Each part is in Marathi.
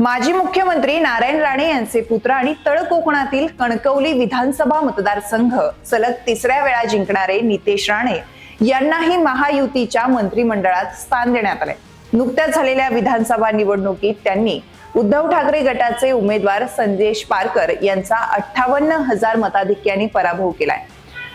माजी मुख्यमंत्री नारायण राणे यांचे पुत्र आणि तळ कोकणातील कणकवली विधानसभा मतदारसंघ सलग तिसऱ्या वेळा जिंकणारे नितेश राणे यांनाही महायुतीच्या मंत्रिमंडळात स्थान देण्यात आले. नुकत्याच झालेल्या विधानसभा निवडणुकीत त्यांनी उद्धव ठाकरे गटाचे उमेदवार संदेश पारकर यांचा अठ्ठावन्न हजार मताधिक्याने पराभव केलाय.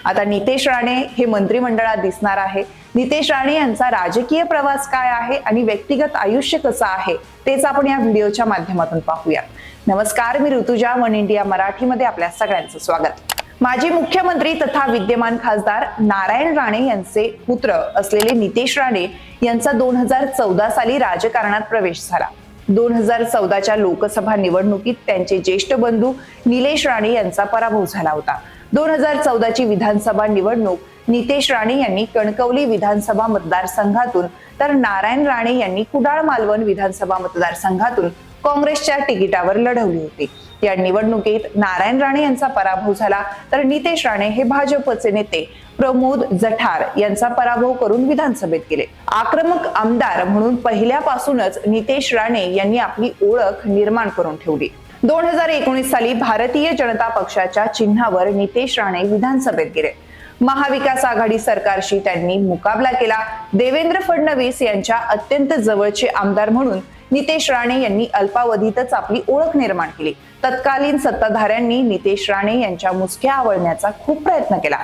आता नितेश राणे हे मंत्रिमंडळात दिसणार आहे. नितेश राणे यांचा राजकीय प्रवास काय आहे आणि व्यक्तिगत आयुष्य कसं आहे तेच आपण या व्हिडिओच्या माध्यमातून पाहूया नमस्कार मी ऋतुजा वन इंडिया मराठीमध्ये आपल्या सगळ्यांचं स्वागत. माजी मुख्यमंत्री तथा विद्यमान खासदार नारायण राणे यांचे पुत्र असलेले नितेश राणे यांचा दोन हजार चौदा साली राजकारणात प्रवेश झाला. दोन हजार चौदाच्या लोकसभा निवडणुकीत त्यांचे ज्येष्ठ बंधू निलेश राणे यांचा पराभव झाला होता. दोन हजार चौदाची विधानसभा निवडणूक. नितेश राणे यांनी कणकवली विधानसभा मतदारसंघातून तर नारायण राणे यांनी कुडाळ मालवण विधानसभा मतदारसंघातून काँग्रेसच्या तिकिटावर लढवली होती. या निवडणुकीत नारायण राणे यांचा पराभव झाला तर नितेश राणे हे भाजपचे नेते प्रमोद जठार यांचा पराभव करून विधानसभेत गेले. आक्रमक आमदार म्हणून पहिल्यापासूनच नितेश राणे यांनी आपली ओळख निर्माण करून ठेवली. दोन हजार एकोणीस साली भारतीय जनता पक्षाच्या चिन्हावर नितेश राणे विधानसभेत गेले. महाविकास आघाडी सरकारशी त्यांनी मुकाबला केला. देवेंद्र फडणवीस यांच्या अत्यंत जवळचे आमदार म्हणून नितेश राणे यांनी अल्पावधीतच आपली ओळख निर्माण केली. तत्कालीन सत्ताधाऱ्यांनी नितेश राणे यांच्या मुसक्या आवळण्याचा खूप प्रयत्न केला.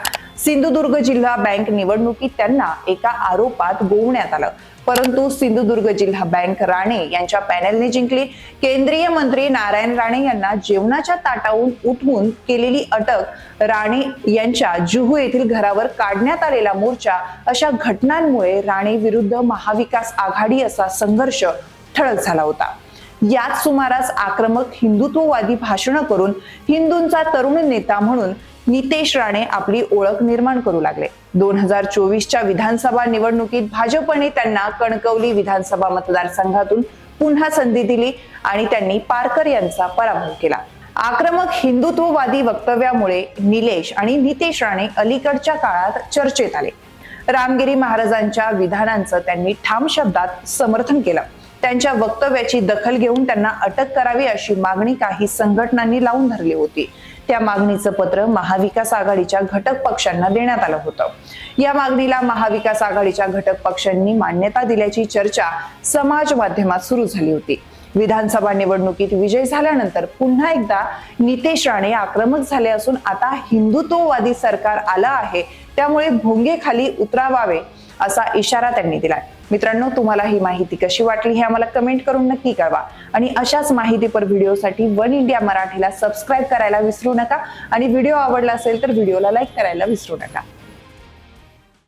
सिंधुदुर्ग जिल्हा बँक निवडणुकीत त्यांना एका आरोपात गोवण्यात आलं. परंतु सिंधुदुर्ग जिल्हा बँक राणे यांच्या पॅनेलने जिंकली. केंद्रीय मंत्री नारायण राणे यांना जेवणाच्या ताटावून उठवून केलेली अटक राणे यांच्या जुहू येथील घरावर काढण्यात आलेला मोर्चा अशा घटनांमुळे राणे विरुद्ध महाविकास आघाडी असा संघर्ष ठळक झाला होता. याच सुमारास आक्रमक हिंदुत्ववादी भाषणं करून हिंदूंचा तरुण नेता म्हणून नितेश राणे आपली ओळख निर्माण करू लागले. दोन हजार चोवीसच्या विधानसभा निवडणुकीत भाजपने त्यांना कणकवली विधानसभा मतदारसंघातून पुन्हा संधी दिली आणि त्यांनी पारकर यांचा पराभव केला. आक्रमक हिंदुत्ववादी वक्तव्यामुळे निलेश आणि नितेश राणे अलीकडच्या काळात चर्चेत आले. रामगिरी महाराजांच्या विधानांचं त्यांनी ठाम शब्दात समर्थन केलं. त्यांच्या वक्तव्याची दखल घेऊन त्यांना अटक करावी अशी मागणी काही संघटनांनी लावून धरली होती. त्या मागणीचं पत्र महाविकास आघाडीच्या घटक पक्षांना देण्यात आलं होतं. या मागणीला महाविकास आघाडीच्या घटक पक्षांनी मान्यता दिल्याची चर्चा समाज माध्यमात सुरू झाली होती. विधानसभा निवडणुकीत विजय झाल्यानंतर पुन्हा एकदा नितेश राणे आक्रमक झाले असून आता हिंदुत्ववादी सरकार आलं आहे त्यामुळे भोंगे खाली उतरावावे असा इशारा त्यांनी दिलाय. मित्रांनो तुम्हाला ही माहिती कशी वाटली हे आम्हाला कमेंट करून नक्की कळवा. आणि अशाच माहितीपर व्हिडिओसाठी वन इंडिया मराठीला सबस्क्राईब करायला विसरू नका. आणि व्हिडिओ आवडला असेल तर व्हिडिओला लाईक करायला विसरू नका.